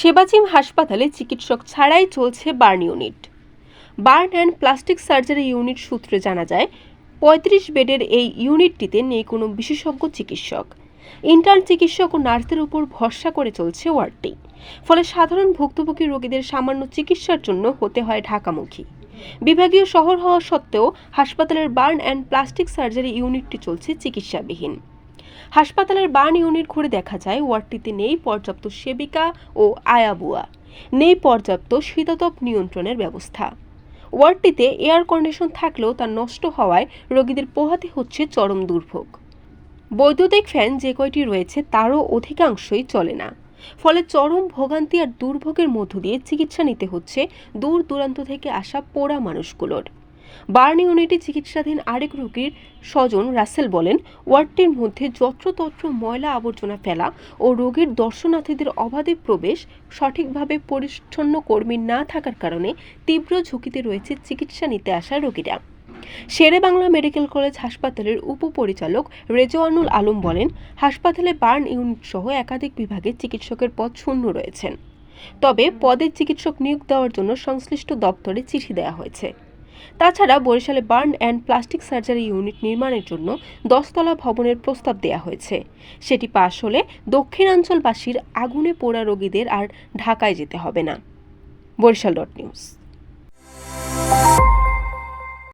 সেবাচিম হাসপাতালে চিকিৎসক ছাড়াই চলছে burn unit. Burn and plastic surgery unit সূত্রে জানা যায়, পঁয়ত্রিশ বেডের এই ইউনিটটিতে নেই কোনো বিশেষজ্ঞ চিকিৎসক। ইন্টার্ন চিকিৎসক ও নার্সদের উপর ভরসা করে চলছে ওয়ার্ডটি। ফলে সাধারণ ভুক্তভোগী রোগীদের সামান্য চিকিৎসার জন্য হতে হয় ঢাকামুখী। বিভাগীয় শহর হওয়া সত্ত্বেও হাসপাতালের বার্ন অ্যান্ড প্লাস্টিক সার্জারি ইউনিটটি চলছে চিকিৎসাবিহীন। হাসপাতালের বার্ন ইউনিট ঘুরে দেখা যায় ওয়ার্ডটিতে নেই পর্যাপ্ত সেবিকা ও আয়াবুয়া নেই পর্যাপ্ত শীতাতপ নিয়ন্ত্রণের ব্যবস্থা। ওয়ার্ডটিতে এয়ার কন্ডিশন থাকলেও তা নষ্ট হওয়ায় রোগীদের পোহাতে হচ্ছে চরম দুর্ভোগ। বৈদ্যুতিক ফ্যান যে কয়টি রয়েছে তারও অধিকাংশই চলে না। ফলে চরম ভোগান্তি আর দুর্ভোগের মধ্য দিয়ে চিকিৎসা নিতে হচ্ছে দূর দূরান্ত থেকে আসা পোড়া মানুষগুলোর। বার্ন ইউনিটে চিকিৎসাধীন আরেক রোগীর স্বজন রাসেল বলেন, ওয়ার্ডটির মধ্যে যত্রতত্র ময়লা আবর্জনা ফেলা ও রোগীর দর্শনার্থীদের অবাধে প্রবেশ সঠিকভাবে পরিচ্ছন্ন কর্মী না থাকার কারণে তীব্র ঝুঁকিতে রয়েছে চিকিৎসা নিতে আসা রোগীরা। শেরে বাংলা মেডিকেল কলেজ হাসপাতালের উপপরিচালক রেজওয়ানুল আলম বলেন, হাসপাতালে বার্ন ইউনিট সহ একাধিক বিভাগে চিকিৎসকের পদ শূন্য রয়েছেন তবে পদের চিকিৎসক নিয়োগ দেওয়ার জন্য সংশ্লিষ্ট দপ্তরে চিঠি দেওয়া হয়েছে। তাছাড়া বরিশালে burn and plastic surgery unit নির্মাণের জন্য দশতলা ভবনের প্রস্তাব দেয়া হয়েছে। সেটি পাশ হলে দক্ষিণাঞ্চলবাসীর আগুনে পোড়া রোগীদের আর ঢাকায় যেতে হবে না। Barishal dot news.